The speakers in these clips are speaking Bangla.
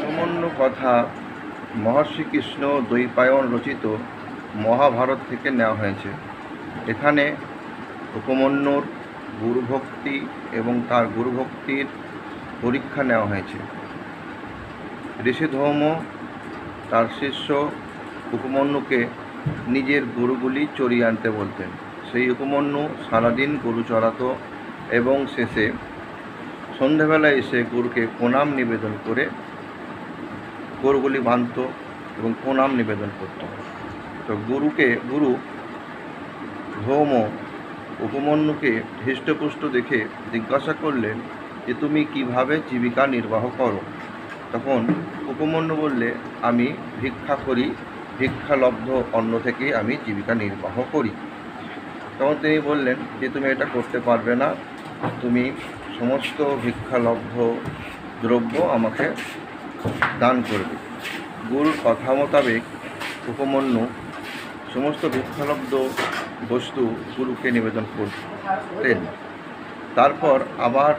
সামান্য কথা মহর্ষি কৃষ্ণ দ্বৈপায়ন রচিত মহাভারত থেকে নেওয়া হয়েছে। এখানে উপমন্যুর গুরুভক্তি এবং তার গুরুভক্তির পরীক্ষা নেওয়া হয়েছে। ঋষি ধৌম তার শিষ্য উপমন্যুকে নিজের গরুগুলি চড়িয়ে আনতে বলতেন। সেই উপমন্যু সারাদিন গরু চড়াতো এবং শেষে সন্ধেবেলায় এসে গরুকে প্রণাম নিবেদন করে গরুগুলি বাঁধত এবং প্রণাম নিবেদন করত। তো গুরুকে, গুরু ভৌম উপমন্যুকে হৃষ্টপুষ্ট দেখে জিজ্ঞাসা করলেন যে, তুমি কীভাবে জীবিকা নির্বাহ করো? তখন উপমন্যু বললে, আমি ভিক্ষা করি ভিক্ষালব্ধ অন্ন থেকে আমি জীবিকা নির্বাহ করি। তখন তিনি বললেন, যে তুমি এটা করতে পারবে না, তুমি সমস্ত ভিক্ষালব্ধ দ্রব্য আমাকে দান করবে। গুরুর কথা মোতাবেক উপমন্যু সমস্ত ভিক্ষালব্ধ বস্তু গুরুকে নিবেদন করতেন। তারপর আবার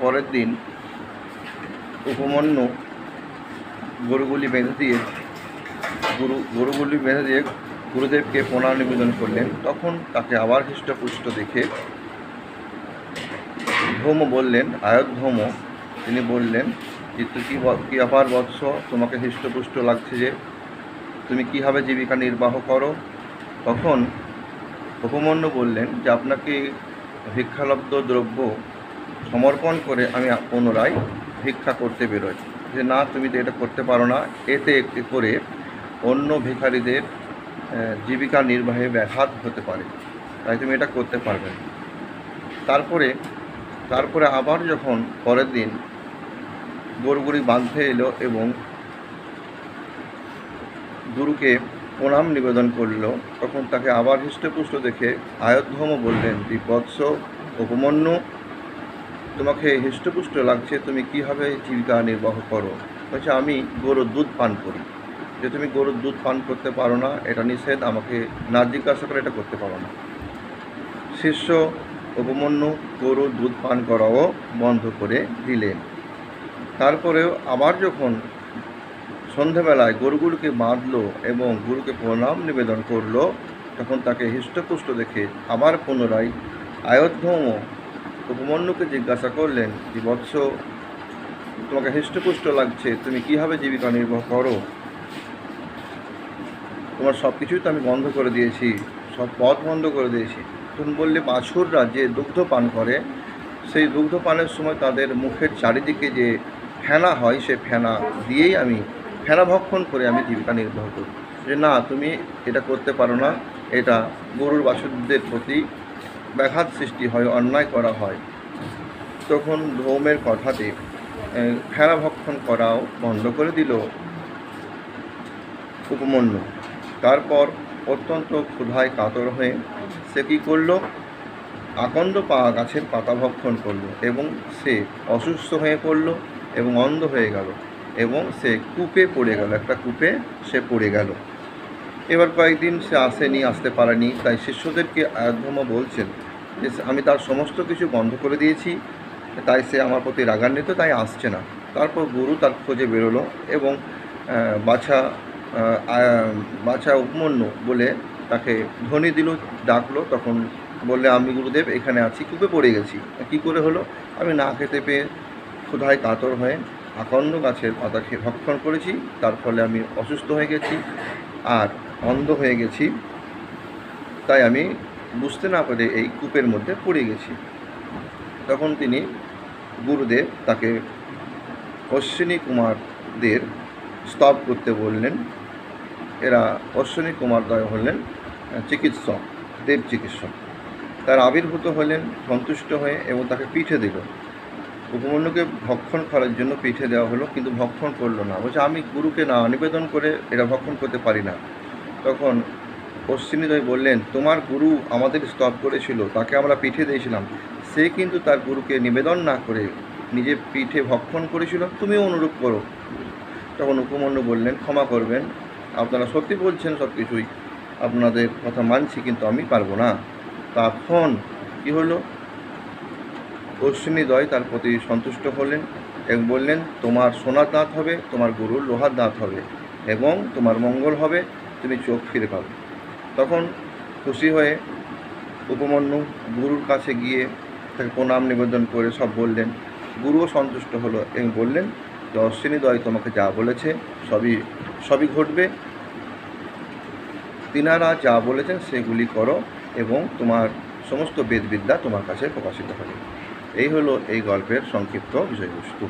পরের দিন উপমন্যু গরুগুলি বেঁধে দিয়ে গুরু গরুগুলি বেঁধে দিয়ে গুরুদেবকে প্রণাম নিবেদন করলেন। তখন তাকে আবার হৃষ্টপুষ্ট দেখে ধৌম বললেন আয়োধ্যৌম তিনি বললেন যে তুই কি কি আবার বৎস তোমাকে হৃষ্টপুষ্ট লাগছে যে তুমি কীভাবে জীবিকা নির্বাহ করো? তখন উপমন্যু বললেন, যে আপনাকে ভিক্ষালব্ধ দ্রব্য সমর্পণ করে আমি পুনরায় ভিক্ষা করতে বেরোই। যে না, তুমি তো এটা করতে পারো না। এতে এতে করে অন্য ভিখারিদের জীবিকা নির্বাহে ব্যাঘাত হতে পারে। তাই তুমি এটা করতে পারবে তারপরে তারপরে আবার যখন পরের দিন গরুগুড়ি বাঁধতে এলো এবং গুরুকে প্রণাম নিবেদন করল, তখন তাকে আবার হৃষ্টপুষ্ট দেখে আয়োধ্যম বললেন বৎস উপমন্যু, তোমাকে হৃষ্টপুষ্ট লাগছে, তুমি কীভাবে জীবিকা নির্বাহ করো? বলছে, আমি গরুর দুধ পান করি। যে তুমি গরুর দুধ পান করতে পারো না, এটা নিষেধ, আমাকে না জিজ্ঞাসা করে এটা করতে পারো না। শিষ্য উপমন্যু গরুর দুধ পান করাও বন্ধ করে দিলেন। তারপরেও আবার যখন সন্ধেবেলায় গরুগুলোকে বাঁধলো এবং গুরুকে প্রণাম নিবেদন করল, তখন তাকে হৃষ্টপুষ্ট দেখে আবার পুনরায় আয়োধ্যম উপমন্যুকে জিজ্ঞাসা করলেন যে বৎস, তোমাকে হৃষ্টপুষ্ট লাগছে, তুমি কীভাবে জীবিকা নির্বাহ করো? তোমার সব কিছুই তো আমি বন্ধ করে দিয়েছি, সব পথ বন্ধ করে দিয়েছি। তুমি বললে বাছুররা যে দুগ্ধ পান করে, সেই দুগ্ধ পানের সময় তাদের মুখের চারিদিকে যে ফেনা হয়, সে ফেনা দিয়েই আমি, ফেনা ভক্ষণ করে আমি জীবিকা নির্বাহ করি। যে না, তুমি এটা করতে পারো না, এটা গরুর বাছুরদের প্রতি ব্যাঘাত সৃষ্টি হয়, অন্যায় করা হয়। তখন ধৌমের কথাতে ফেনা ভক্ষণ করাও বন্ধ করে দিল। উপমন্যু। তারপর অত্যন্ত ক্ষুধায় কাতর হয়ে সে কী করল? আকন্দ পা গাছের পাতা ভক্ষণ করল এবং সে অসুস্থ হয়ে পড়ল এবং অন্ধ হয়ে গেল এবং সে কূপে পড়ে গেল, একটা কূপে সে পড়ে গেল। এবার কয়েকদিন সে আসেনি, আসতে পারেনি, তাই শিষ্যদেরকে আয়োধ্যম বলছেন যে, আমি তার সমস্ত কিছু বন্ধ করে দিয়েছি, তাই সে আমার প্রতি রাগান্বিত, তাই আসছে না। তারপর গুরু তার খোঁজে বেরোলো এবং বাছা বাছা উপমন্যু বলে তাকে ধ্বনি দিল, ডাকলো, তখন বললে, আমি গুরুদেব, এখানে আছি, কূপে পড়ে গেছি। কী করে হলো? আমি না খেতে পেয়ে ক্ষুধায় কাতর হয়ে আকন্দ গাছের পাতা খেয়ে ভক্ষণ করেছি, তার ফলে আমি অসুস্থ হয়ে গেছি আর অন্ধ হয়ে গেছি। তাই আমি বুঝতে না পেরে এই কূপের মধ্যে পড়ে গেছি। তখন তিনি গুরুদেব তাকে অশ্বিনী কুমারদের স্তব করতে বললেন এরা অশ্বিনী কুমারদ্বয় হলেন চিকিৎসক, দেব চিকিৎসক। তার আবির্ভূত হলেন, সন্তুষ্ট হয়ে এবং তাকে পিঠে দিল। উপমন্যুকে ভক্ষণ করার জন্য পিঠে দেওয়া হলো, কিন্তু ভক্ষণ করল না। বলছে, আমি গুরুকে না নিবেদন করে এরা ভক্ষণ করতে পারি না। তখন অশ্বিনীদয় বললেন, তোমার গুরু আমাদের স্তব করেছিল, তাকে আমরা পিঠে দিয়েছিলাম। সে কিন্তু তার গুরুকে নিবেদন না করে নিজে পিঠে ভক্ষণ করেছিল। তুমিও অনুরূপ করো। তখন উপমন্যু বললেন, ক্ষমা করবেন আপনারা সত্যি বলছেন সব কিছুই আপনাদের কথা মানছি, কিন্তু আমি পারব না। তখন কি হলো? অশ্বিনীদ্বয় তার প্রতি সন্তুষ্ট হলেন এবং বললেন, তোমার সোনার দাঁত হবে, তোমার গরুর লোহার দাঁত হবে এবং তোমার মঙ্গল হবে, তুমি চোখ ফিরে পাবে। তখন খুশি হয়ে উপমন্যু গুরুর কাছে গিয়ে তাকে প্রণাম নিবেদন করে সব বললেন। গুরুও সন্তুষ্ট হলো এবং বললেন যে দয় তোমাকে যা বলেছে, সবই সবই ঘটবে। তিনারা যা বলেছেন সেগুলি করো এবং তোমার সমস্ত বেদবিদ্যা তোমার কাছে প্রকাশিত হবে। এই হলো এই গল্পের সংক্ষিপ্ত বিষয়বস্তু।